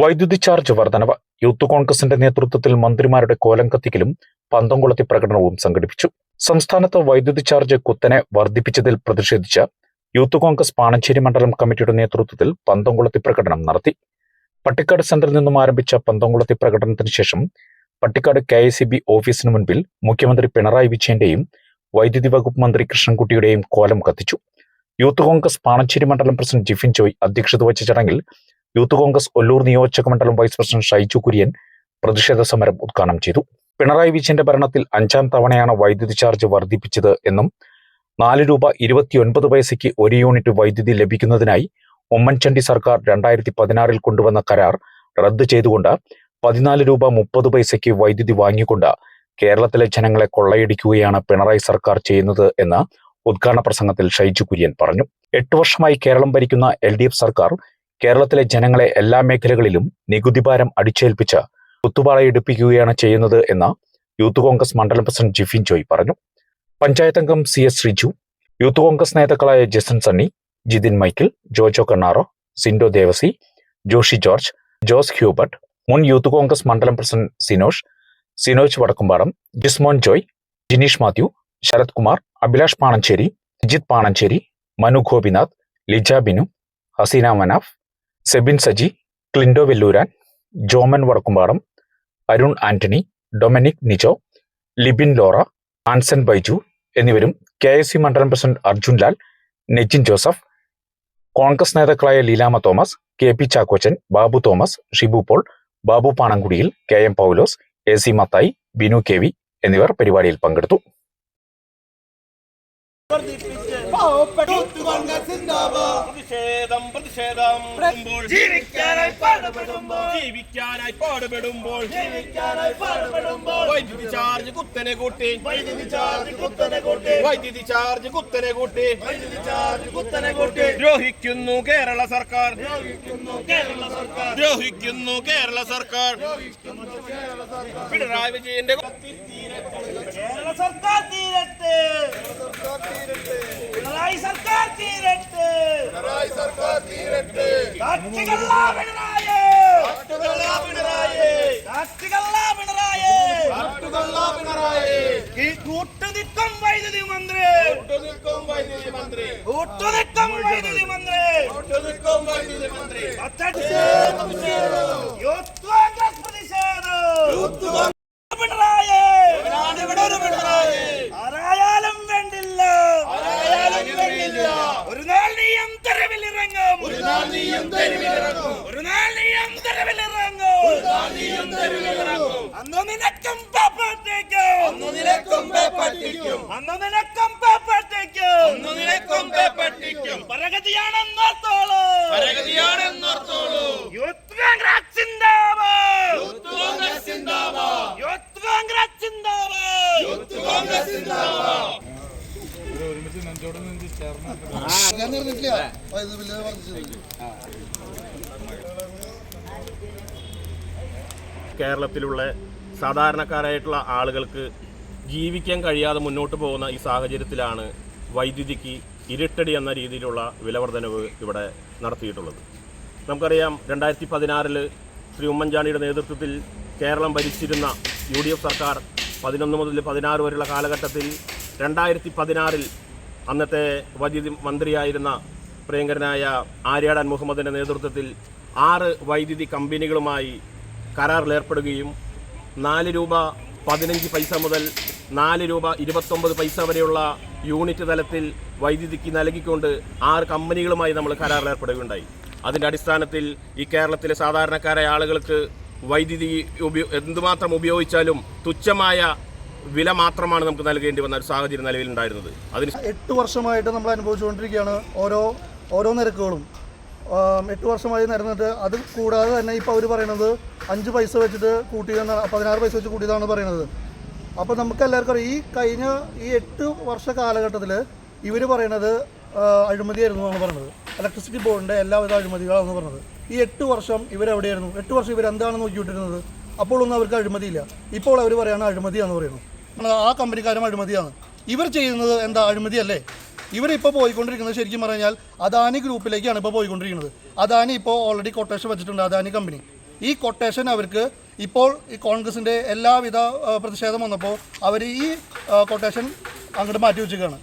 വൈദ്യുതി ചാർജ് വർധനവ് യൂത്ത് കോൺഗ്രസിന്റെ നേതൃത്വത്തിൽ മന്ത്രിമാരുടെ കോലം കത്തിക്കലും പന്തംകുളത്തി പ്രകടനവും സംഘടിപ്പിച്ചു. സംസ്ഥാനത്ത് വൈദ്യുതി ചാർജ് കുത്തനെ വർദ്ധിപ്പിച്ചതിൽ പ്രതിഷേധിച്ച് യൂത്ത് കോൺഗ്രസ് പാണഞ്ചേരി മണ്ഡലം കമ്മിറ്റിയുടെ നേതൃത്വത്തിൽ പന്തംകുളത്തി പ്രകടനം നടത്തി. പട്ടിക്കാട് സെന്ററിൽ നിന്നും ആരംഭിച്ച പന്തംകുളത്തി പ്രകടനത്തിന് ശേഷം പട്ടിക്കാട് കെ എസ് ഓഫീസിന് മുൻപിൽ മുഖ്യമന്ത്രി പിണറായി വിജയന്റെയും വൈദ്യുതി വകുപ്പ് മന്ത്രി കൃഷ്ണൻകുട്ടിയുടെയും കോലം കത്തിച്ചു. യൂത്ത് കോൺഗ്രസ് പാണഞ്ചേരി മണ്ഡലം പ്രസിഡന്റ് ജിഫിൻ ജോയ് അധ്യക്ഷത വഹിച്ച ചടങ്ങിൽ യൂത്ത് കോൺഗ്രസ് ഒല്ലൂർ നിയോജക മണ്ഡലം വൈസ് പ്രസിഡന്റ് ഷൈജു കുര്യൻ പ്രതിഷേധ സമരം ഉദ്ഘാടനം ചെയ്തു. പിണറായി വിജയന്റെ ഭരണത്തിൽ അഞ്ചാം തവണയാണ് വൈദ്യുതി ചാർജ് വർദ്ധിപ്പിച്ചത് എന്നും നാല് രൂപ ഇരുപത്തിയൊൻപത് പൈസയ്ക്ക് ഒരു യൂണിറ്റ് വൈദ്യുതി ലഭിക്കുന്നതിനായി ഉമ്മൻചാണ്ടി സർക്കാർ രണ്ടായിരത്തി പതിനാറിൽ കൊണ്ടുവന്ന കരാർ റദ്ദ് ചെയ്തുകൊണ്ട് പതിനാല് രൂപ മുപ്പത് പൈസയ്ക്ക് വൈദ്യുതി വാങ്ങിക്കൊണ്ട് കേരളത്തിലെ ജനങ്ങളെ കൊള്ളയടിക്കുകയാണ് പിണറായി സർക്കാർ ചെയ്യുന്നത് എന്ന് ഉദ്ഘാടന പ്രസംഗത്തിൽ ഷൈജു കുര്യൻ പറഞ്ഞു. എട്ട് വർഷമായി കേരളം ഭരിക്കുന്ന എൽ സർക്കാർ കേരളത്തിലെ ജനങ്ങളെ എല്ലാ മേഖലകളിലും നികുതിഭാരം അടിച്ചേൽപ്പിച്ച് കുത്തുപാളയെടുപ്പിക്കുകയാണ് ചെയ്യുന്നത് എന്ന് യൂത്ത് കോൺഗ്രസ് മണ്ഡലം പ്രസിഡന്റ് ജിഫിൻ ജോയ് പറഞ്ഞു. പഞ്ചായത്ത് അംഗം C S Sreeju youth Congress നേതാക്കളായ Jason Sunny Jithin Michael Jojo Kannaro Sindo Devasi Joshi George Jose Hubert മുൻ യൂത്ത് കോൺഗ്രസ് മണ്ഡലം president Sinosh Sinoj Vadakkumpadam Jismon Joy Jineesh Mathew Sarath Kumar Abhilash Panancheri Ajith Panancheri Manu Gopinath Lija Binu Haseena Manaf Sebin Saji Clindo Velluran Joman Vadakkumpadam Arun Antony Dominic Nijo Libin Laura Anson Baiju എന്നിവരും K S C മണ്ഡലം president Arjun Lal Nejin Joseph Congress നേതാക്കളായ Leelamma Thomas K P Chackochan Babu Thomas Shibu Paul Babu പാണങ്കുടിയിൽ K M Paulose A C Mathai Binu K V എന്നിവർ പരിപാടിയിൽ പങ്കെടുത്തു. പ്രതിഷേധം പ്രതിഷേധം. ജീവിക്കാനായി പാടുപെടുമ്പോൾ. ജീവിക്കാനായി പാടുപെടുമ്പോൾ. ജീവിക്കാനായി പാടുപെടുമ്പോൾ. വൈദ്യുതി charge കുത്തനെ കൂട്ടി. വൈദ്യുതി ചാർജ് കുത്തനെ കൂട്ടി. വൈദ്യുതി ചാർജ് കുത്തനെ കൂട്ടി. വൈദ്യുതി ചാർജ് കുത്തനെ കൂട്ടി. ദ്രോഹിക്കുന്നു കേരള സർക്കാർ. ദ്രോഹിക്കുന്നു കേരള സർക്കാർ. ദ്രോഹിക്കുന്നു കേരള സർക്കാർ. പിണറായി വിജയന്റെ കേരള സർക്കാർ തീരട്ടെ പിണറായി സർക്കാർ തീരട്ടെ പിണറായി സർക്കാർ തീരട്ടെ കാറ്റുകല്ല പിണറായി കാറ്റുകല്ല പിണറായി കാറ്റുകല്ല പിണറായി കാറ്റുകല്ല പിണറായി ഈ കൂട്ടുനിൽക്കും വൈദ്യുതി മന്ത്രി കൂട്ടുനിൽക്കും വൈദ്യുതി മന്ത്രി കൂട്ടുനിൽക്കും വൈദ്യുതി മന്ത്രി കൂട്ടുനിൽക്കും വൈദ്യുതി മന്ത്രി യൂത്ത് കേരളത്തിലുള്ള സാധാരണക്കാരായിട്ടുള്ള ആളുകൾക്ക് ജീവിക്കാൻ കഴിയാതെ മുന്നോട്ട് പോകുന്ന ഈ സാഹചര്യത്തിലാണ് വൈദ്യുതിക്ക് ഇരട്ടടി എന്ന രീതിയിലുള്ള വിലവർധനവ് ഇവിടെ നടത്തിയിട്ടുള്ളത്. നമുക്കറിയാം രണ്ടായിരത്തി പതിനാറിൽ ശ്രീ ഉമ്മൻചാണ്ടിയുടെ നേതൃത്വത്തിൽ കേരളം ഭരിച്ചിരുന്ന യു ഡി എഫ് സർക്കാർ പതിനൊന്ന് മുതൽ പതിനാറ് വരെയുള്ള കാലഘട്ടത്തിൽ രണ്ടായിരത്തി പതിനാറിൽ അന്നത്തെ വൈദ്യുതി മന്ത്രിയായിരുന്ന പ്രിയങ്കരനായ ആര്യാടൻ മുഹമ്മദിന്റെ നേതൃത്വത്തിൽ ആറ് വൈദ്യുതി കമ്പനികളുമായി കരാറിലേർപ്പെടുകയും നാല് രൂപ പതിനഞ്ച് പൈസ മുതൽ നാല് രൂപ ഇരുപത്തൊമ്പത് പൈസ വരെയുള്ള യൂണിറ്റ് തലത്തിൽ വൈദ്യുതിക്ക് നൽകിക്കൊണ്ട് ആറ് കമ്പനികളുമായി നമ്മൾ കരാറിലേർപ്പെടുകയുണ്ടായി. അതിന്റെ അടിസ്ഥാനത്തിൽ ഈ കേരളത്തിലെ സാധാരണക്കാരായ ആളുകൾക്ക് വൈദ്യുതി ഉപയോ എന്തുമാത്രം ഉപയോഗിച്ചാലും തുച്ഛമായ വില മാത്രമാണ് നമുക്ക് നൽകേണ്ടി വന്ന ഒരു സാഹചര്യം നിലവിലുണ്ടായിരുന്നത് അതിന് എട്ട് വർഷമായിട്ട് നമ്മൾ അനുഭവിച്ചുകൊണ്ടിരിക്കുകയാണ് ഓരോ ഓരോ നിരക്കുകളും. എട്ട് വർഷമായി നിരന്നിട്ട് അത് കൂടാതെ തന്നെ ഇപ്പോൾ അവർ പറയുന്നത് അഞ്ച് പൈസ വെച്ചിട്ട് കൂട്ടിയതെന്നാണ് പതിനാറ് പൈസ വെച്ച് കൂട്ടിയതാണ് പറയുന്നത്. അപ്പോൾ നമുക്ക് എല്ലാവർക്കും അറിയാം ഈ കഴിഞ്ഞ ഈ എട്ട് വർഷ കാലഘട്ടത്തിൽ ഇവർ പറയണത് അഴിമതിയായിരുന്നു എന്നാണ് പറഞ്ഞത്. ഇലക്ട്രിസിറ്റി ബോർഡിന്റെ എല്ലാവിധ അഴിമതികളാണെന്ന് പറഞ്ഞത്. ഈ എട്ട് വർഷം ഇവരെവിടെയായിരുന്നു? എട്ട് വർഷം ഇവരെന്താണ് നോക്കിയിട്ടിരുന്നത് അപ്പോഴൊന്നും അവർക്ക് അഴിമതിയില്ല. ഇപ്പോൾ അവർ പറയുകയാണ് അഴിമതിയാണെന്ന് പറയുന്നു. ആ കമ്പനിക്കാരും അഴിമതിയാണ്. ഇവർ ചെയ്യുന്നത് എന്താ അഴിമതിയല്ലേ? ഇവരിപ്പോൾ പോയിക്കൊണ്ടിരിക്കുന്നത് ശരിക്കും പറഞ്ഞാൽ അദാനി ഗ്രൂപ്പിലേക്കാണ് ഇപ്പോൾ പോയിക്കൊണ്ടിരിക്കുന്നത്. അദാനി ഇപ്പോൾ ഓൾറെഡി കൊട്ടേഷൻ വെച്ചിട്ടുണ്ട് അദാനി കമ്പനി. ഈ കൊട്ടേഷൻ അവർക്ക് ഇപ്പോൾ ഈ കോൺഗ്രസിന്റെ എല്ലാവിധ പ്രതിഷേധം വന്നപ്പോൾ അവർ ഈ കൊട്ടേഷൻ അങ്ങോട്ട് മാറ്റി വെച്ചിരിക്കുകയാണ്.